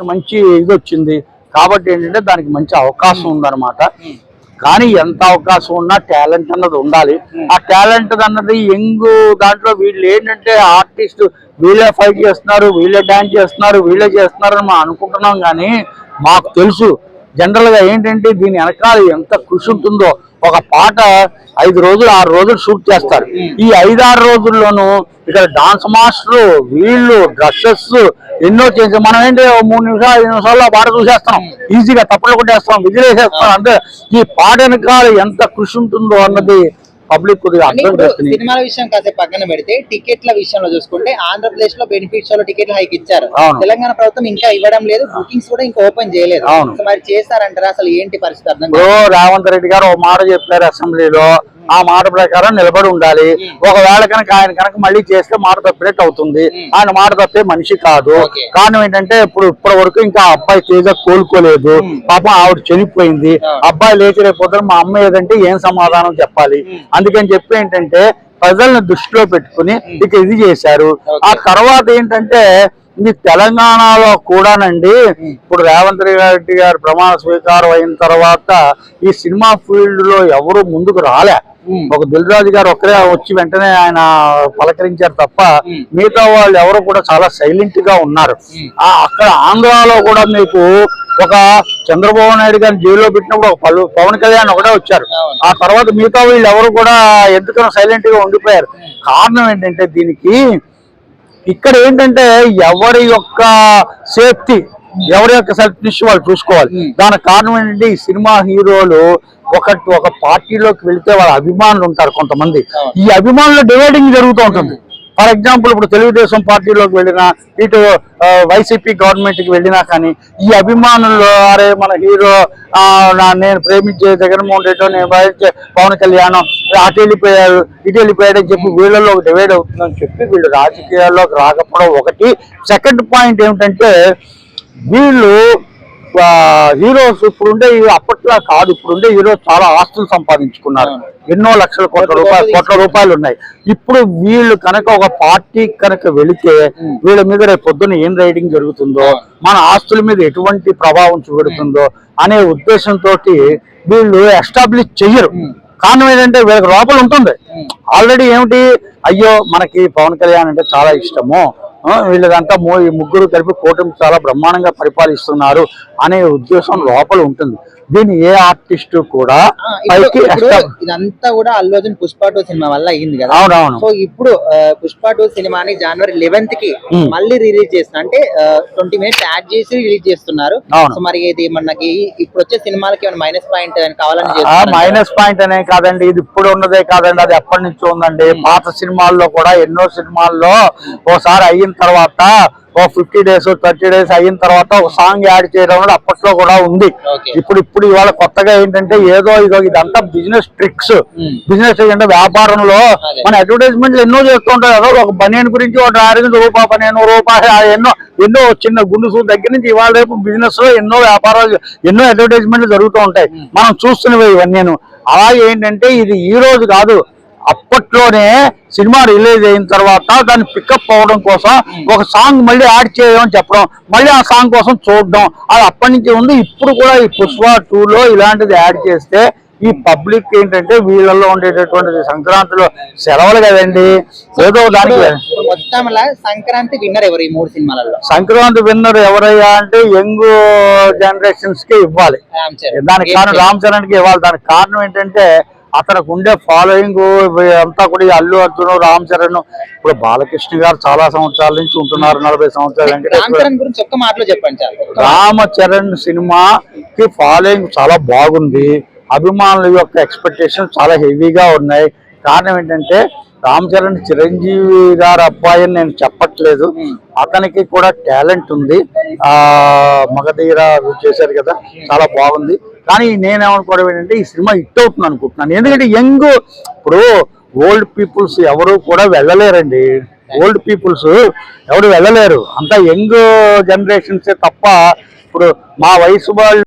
దానికి మంచి ఇది వచ్చింది. కాబట్టి ఏంటంటే దానికి మంచి అవకాశం ఉందన్నమాట. కానీ ఎంత అవకాశం ఉన్నా టాలెంట్ అన్నది ఉండాలి. ఆ టాలెంట్ అన్నది యంగ్ దాంట్లో వీళ్ళు ఏంటంటే ఆర్టిస్ట్ వీళ్ళే ఫైట్ చేస్తున్నారు వీళ్ళే డాన్స్ చేస్తున్నారు వీళ్ళే చేస్తున్నారు అని మనం అనుకుంటున్నాం కానీ మాకు తెలుసు. జనరల్గా ఏంటంటే దీని వెనకాల ఎంత కృషి ఉంటుందో ఒక పాట ఐదు రోజులు ఆరు రోజులు షూట్ చేస్తారు. ఈ ఐదు ఆరు రోజుల్లోనూ ఇక్కడ డాన్స్ మాస్టర్లు వీళ్ళు డ్రెస్సెస్ ఎన్నో చేసి మనం ఏంటి మూడు నిమిషాలు ఐదు నిమిషాల్లో పాట చూసేస్తాం ఈజీగా తప్పులు కొట్టేస్తాం విజిలేసేస్తాం అంటే ఈ పాట వెనకాల ఎంత కృషి ఉంటుందో అన్నది పబ్లిక్ కొద్దిగా అంటే అర్థం ఇప్పుడు చేస్తుంది. సినిమాల విషయం కాసేపు పక్కన పెడితే టికెట్ల విషయంలో చూసుకుంటే ఆంధ్రప్రదేశ్లో బెనిఫిట్స్లో టికెట్లు హైక్ ఇచ్చారు. తెలంగాణ ప్రభుత్వం ఇంకా ఇవ్వడం లేదు బుకింగ్స్ కూడా ఇంకా ఓపెన్ చేయలేదు. మరి చేస్తారంటారా? అసలు ఏంటి పరిస్థితి అర్థం రేవంత్ రెడ్డి గారు ఒక మాట చెప్పారు అసెంబ్లీలో ఆ మాట ప్రకారం నిలబడి ఉండాలి. ఒకవేళ కనుక ఆయన కనుక మళ్ళీ చేస్తే మాట తప్పినట్టు అవుతుంది. ఆయన మాట తప్పే మనిషి కాదు. కారణం ఏంటంటే ఇప్పుడు ఇప్పటి వరకు ఇంకా అబ్బాయి తేజ కోలుకోలేదు. పాపం ఆవిడ చనిపోయింది. అబ్బాయి లేచి రేపు పొద్దున మా అమ్మ ఏదంటే ఏం సమాధానం చెప్పాలి. అందుకని చెప్పి ఏంటంటే ప్రజల్ని దృష్టిలో పెట్టుకుని ఇక ఇది చేశారు. ఆ తర్వాత ఏంటంటే ఇది తెలంగాణలో కూడానండి. ఇప్పుడు రేవంత్ రెడ్డి గారి ప్రమాణ స్వీకారం అయిన తర్వాత ఈ సినిమా ఫీల్డ్లో ఎవరు ముందుకు రాలే. ఒక దిల్ రాజు గారు ఒక్కరే వచ్చి వెంటనే ఆయన పలకరించారు తప్ప మిగతా వాళ్ళు ఎవరు కూడా చాలా సైలెంట్గా ఉన్నారు ఆ అక్కడ ఆంధ్రాలో కూడా మీకు ఒక చంద్రబాబు నాయుడు గారిని జైల్లో పెట్టినప్పుడు ఒక పలు పవన్ కళ్యాణ్ ఒకటే వచ్చారు. ఆ తర్వాత మిగతా వీళ్ళు ఎవరు కూడా ఎందుకనో సైలెంట్గా ఉండిపోయారు కారణం ఏంటంటే దీనికి ఇక్కడ ఏంటంటే ఎవరి యొక్క సేఫ్టీ ఎవరి యొక్క సెల్ఫ్ వాళ్ళు చూసుకోవాలి. దానికి కారణం ఏంటంటే ఈ సినిమా హీరోలు ఒక ఒక పార్టీలోకి వెళితే వాళ్ళ అభిమానులు ఉంటారు కొంతమంది. ఈ అభిమానుల డివైడింగ్ జరుగుతూ ఉంటుంది. ఫర్ ఎగ్జాంపుల్ ఇప్పుడు తెలుగుదేశం పార్టీలోకి వెళ్ళినా ఇటు వైసీపీ గవర్నమెంట్కి వెళ్ళినా కానీ ఈ అభిమానులు అరే మన హీరో నా- నేను ప్రేమించే జగన్మోహన్ రెడ్డి నేను భరించే పవన్ కళ్యాణ్ అటు వెళ్ళిపోయారు ఇటు వెళ్ళిపోయాడు అని చెప్పి వీళ్ళలో డివైడ్ అవుతుందని చెప్పి వీళ్ళు రాజకీయాల్లోకి రాకపోవడం ఒకటి. సెకండ్ పాయింట్ ఏమిటంటే వీళ్ళు హీరోస్ ఇప్పుడుండే అప్పట్లో కాదు ఇప్పుడుండే హీరోస్ చాలా ఆస్తులు సంపాదించుకున్నారు. ఎన్నో లక్షల కోట్ల రూపాయలు కోట్ల రూపాయలు ఉన్నాయి. ఇప్పుడు వీళ్ళు కనుక ఒక పార్టీ కనుక వెళితే వీళ్ళ మీద రేపు పొద్దున్న ఏం రైడింగ్ జరుగుతుందో మన ఆస్తుల మీద ఎటువంటి ప్రభావం చూపెడుతుందో అనే ఉద్దేశంతో వీళ్ళు ఎస్టాబ్లిష్ చెయ్యరు. కారణం ఏంటంటే వీళ్ళకి లోపల ఉంటుంది. ఆల్రెడీ ఏమిటి? అయ్యో మనకి పవన్ కళ్యాణ్ అంటే చాలా ఇష్టము. వీళ్ళదంతా ముగ్గురు కలిపి కూటమి చాలా బ్రహ్మాండంగా పరిపాలిస్తున్నారు అనే ఉద్దేశం లోపల ఉంటుంది. దీన్ని ఏ ఆర్టిస్ట్ కూడా పైకి ఇదంతా కూడా అల్లు అర్జున్ పుష్ప టూ సినిమా వల్ల అయింది కదా. అవునవును. సో ఇప్పుడు పుష్ప టూ సినిమాని జనవరి లెవెన్త్కి మళ్ళీ రిలీజ్ చేస్తున్నారు అంటే ట్వంటీ మినిట్స్ యాడ్ చేసి రిలీజ్ చేస్తున్నారు. సో మరి ఇది మనకి ఇప్పుడు వచ్చే సినిమాలకి ఏమైనా మైనస్ పాయింట్ కావాలని మైనస్ పాయింట్ అనే కాదండి. ఇది ఇప్పుడు ఉన్నదే కాదండి. అది ఎప్పటి నుంచో ఉందండి. పాత సినిమాల్లో కూడా ఎన్నో సినిమాల్లో ఓసారి అయిన తర్వాత ఓ ఫిఫ్టీ డేస్ థర్టీ డేస్ అయిన తర్వాత ఒక సాంగ్ యాడ్ చేయడం కూడా అప్పట్లో కూడా ఉంది. ఇప్పుడు ఇప్పుడు ఇవాళ కొత్తగా ఏంటంటే ఏదో ఇదో ఇదంతా బిజినెస్ ట్రిక్స్. బిజినెస్ అంటే వ్యాపారంలో. మన అడ్వర్టైజ్మెంట్ ఎన్నో చేస్తూ ఉంటారు. కదా ఒక బనియన్ గురించి ఒక అరవింద్ రూపా పనియన్ రూపాయి ఎన్నో ఎన్నో చిన్న గుండుసు దగ్గర నుంచి ఇవాళ రేపు బిజినెస్లో ఎన్నో వ్యాపారాలు ఎన్నో అడ్వర్టైజ్మెంట్లు జరుగుతూ ఉంటాయి. మనం చూస్తున్నవి ఇవన్నీ అలాగే ఏంటంటే ఇది ఈ రోజు కాదు. అప్పట్లోనే సినిమా రిలీజ్ అయిన తర్వాత దాన్ని పికప్ అవ్వడం కోసం ఒక సాంగ్ మళ్ళీ యాడ్ చేయడం చెప్పడం మళ్ళీ ఆ సాంగ్ కోసం చూడడం అది అప్పటి నుంచి ఉంది. ఇప్పుడు కూడా ఈ పుష్ప టూ లో ఇలాంటిది యాడ్ చేస్తే ఈ పబ్లిక్ ఏంటంటే వీళ్ళల్లో ఉండేటటువంటి సంక్రాంతిలో సెలవులు కదండి. ఏదో దానికి సంక్రాంతి విన్నర్ ఎవరు ఈ మూడు సినిమాలలో? సంక్రాంతి విన్నర్ ఎవరయ్యా అంటే యంగ్ జనరేషన్స్కి ఇవ్వాలి. దానికి కారణం రామ్ చరణ్కి ఇవ్వాలి. దానికి కారణం ఏంటంటే అతనికి ఉండే ఫాలోయింగ్ అంతా కూడా ఈ అల్లు అర్జున్ రామ్ చరణ్ ఇప్పుడు బాలకృష్ణ గారు చాలా సంవత్సరాల నుంచి ఉంటున్నారు నలభై సంవత్సరాల రామ్ వెంకటేశ్వర చరణ్ గురించి ఒక్క మాటలో చెప్పండి చాలు. ఒక్క రామ చరణ్ సినిమాకి ఫాలోయింగ్ చాలా బాగుంది. అభిమానుల యొక్క ఎక్స్పెక్టేషన్ చాలా హెవీగా ఉన్నాయి. కారణం ఏంటంటే రామ్ చరణ్ చిరంజీవి గారు అబ్బాయి అని నేను చెప్పట్లేదు. అతనికి కూడా టాలెంట్ ఉంది. ఆ మగధీర చేశారు కదా చాలా బాగుంది. కానీ నేనేమనుకోవడం ఏంటంటే ఈ సినిమా హిట్ అవుతుంది అనుకుంటున్నాను. ఎందుకంటే యంగ్ ఇప్పుడు ఓల్డ్ పీపుల్స్ ఎవరు కూడా వెళ్ళలేరండి. ఓల్డ్ పీపుల్స్ ఎవరు వెళ్ళలేరు. అంతా యంగ్ జనరేషన్సే తప్ప ఇప్పుడు మా వయసు వాళ్ళు